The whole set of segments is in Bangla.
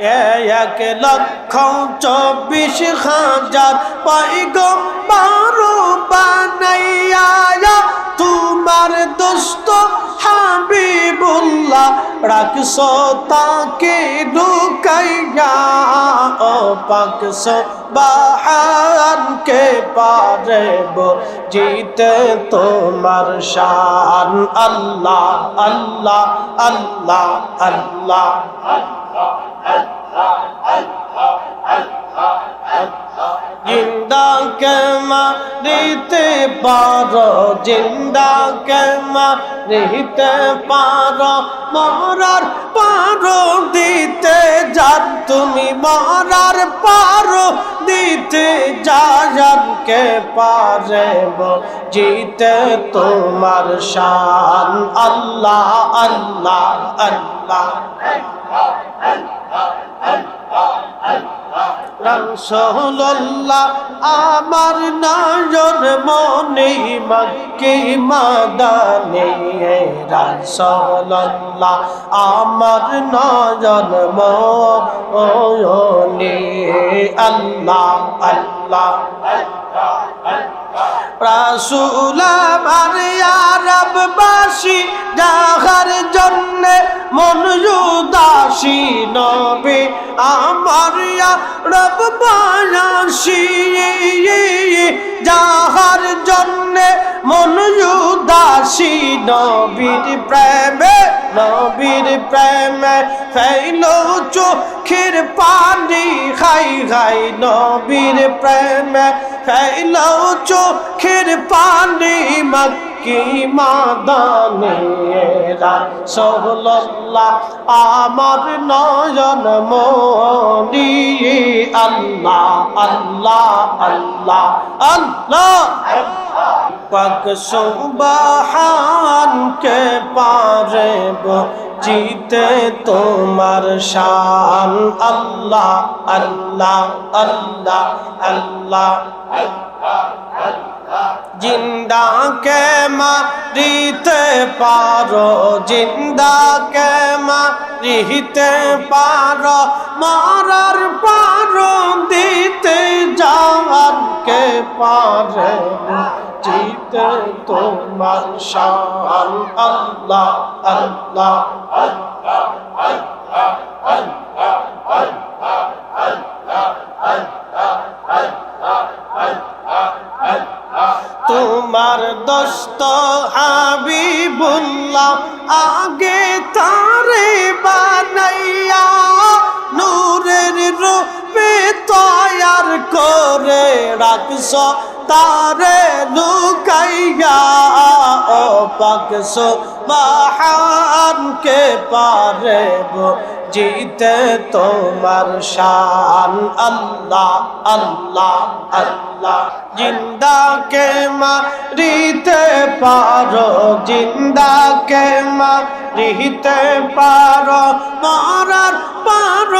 এক লক্ষ চব্বিশ হাজার পাইগম্বার বানাইয়া তোমার দোস্ত হাবিবুল্লাহ রাখছ তাকে ঢুকাইয়া, ও পাকস বাহানকে পারেব জিতে তোমার শান। আল্লাহ আল্লাহ আল্লাহ আল্লাহ জিন্দা কেমা দিতে পারো? জিন্দা কেমা দিতে পারো? মরার পারো দিতে যান তুমি মরার পারো দিতে যাকে পারেব জিতে তোমার শান। আল্লাহ আল্লাহ আল্লাহ। রসল্লাহ আমার নয়ন মনে মক্কি মাদানে রসল্লাহ আমার নয়ন মনে আল্লাহ আল্লাহ রাসুল আমার আরববাসী যাহার জন্য মন উদাসী নবে আমার রববাসী যাহার জন্য মন উদাসী, নবীর প্রেমে নবীর প্রেমে ফেল চোখের পানি খাই খাই নবীর প্রেমে ফেল চোখের পানি আমার নয়ন মনি আল্লাহ আল্লাহ আল্লাহ আল্লাহ। পাক সুবহান কে পারেব জিতে তোমার শান। আল্লাহ আল্লাহ আল্লাহ আল্লাহ জিন্দা কে মারিতে পারো জিন্দা কে মারিতে পারো মারার পারো দিতে যাওয়ার কে পারে জিতে তোমার শান আল্লাহ আল্লাহ তোমার রাখছ তারে লুকাইয়া, ও পাকস বাহানকে পারেব জিতে তোমার শান। আল্লাহ আল্লাহ আল্লাহ। জিন্দা কে মারিতে পারো জিন্দা কে মারিতে পারো, মরার পারো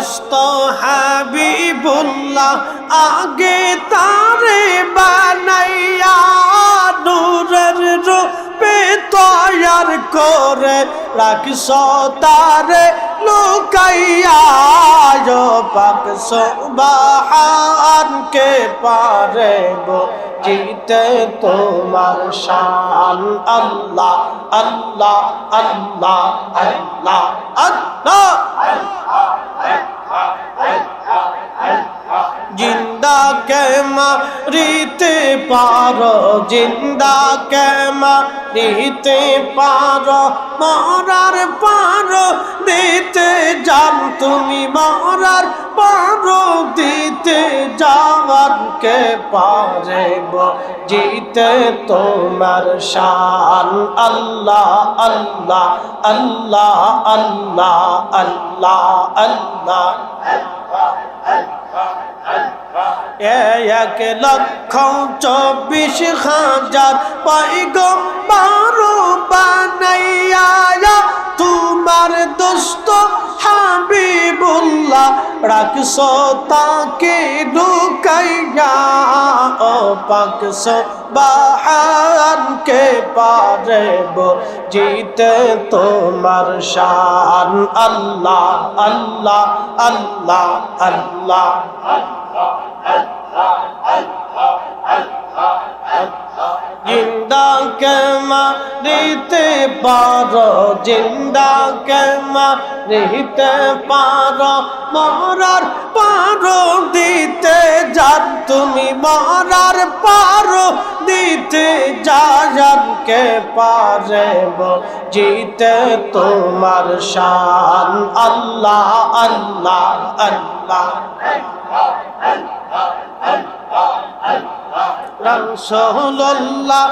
দোস্ত হাবিবুল্লাহ, আগে তারে বানাইয়া নূরের রূপে তৈয়ার করে রাখছ, তারে লুকাইয়া পাক সুবহানকে পারেব জিতে তোমার শান। আল্লাহ আল্লাহ আল্লাহ আল্লাহ আল্লাহ। জিন্দা কে মারিতে পারো, জিন্দা কে মারিতে পারো, মরার পারো, দিতে জান তুমি, মরার পারো, দিতে যাওয়ার কে পারে জিতে তোমার শান, আল্লাহ আল্লাহ আল্লাহ আল্লাহ আল্লাহ আল্লাহ। এক লক্ষ চব্বিশ হাজার পাইগম রাখস তাকে ঢুকাইয়া ও পাকছো বাহানকে পারে জিতে তোমার শান। আল্লাহ আল্লাহ আল্লাহ আল্লাহ। জিন্দা কেমা দিতে পারো জিন্দা কেমা দিতে পারো, মরার পারো দিতে যান তুমি মরার পারো দিতে যান কে পারে জিতে তোমার শান। আল্লাহ আল্লাহ আল্লাহ। রসল্লাহ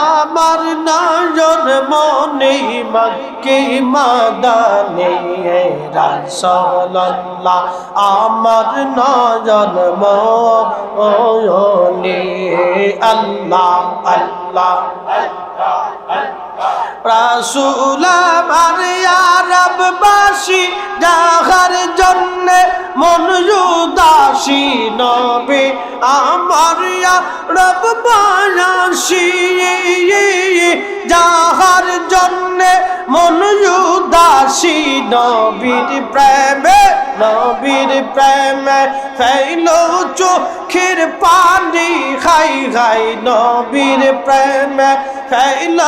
আমার নয়ন মনে মক্কি মাদানে রসল্লাহ আমার নয়ন মনে আল্লাহ আল্লাহ রাসুল আমার আরববাসী যাহার জন্য মন নবে, আমার রববাসী যাহার জন্য মন উদাসী নবীর প্রেমে নবীর প্রেমে ফেল চোখের পানি খাই খাই নবীর প্রেমে ফেল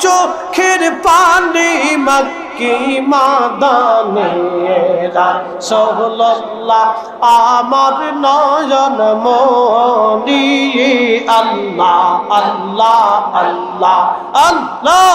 চোখের পানি মক্কি মাদানে রাসূলুল্লাহ আমার নয়ন মনি আল্লাহ আল্লাহ আল্লাহ আল্লাহ।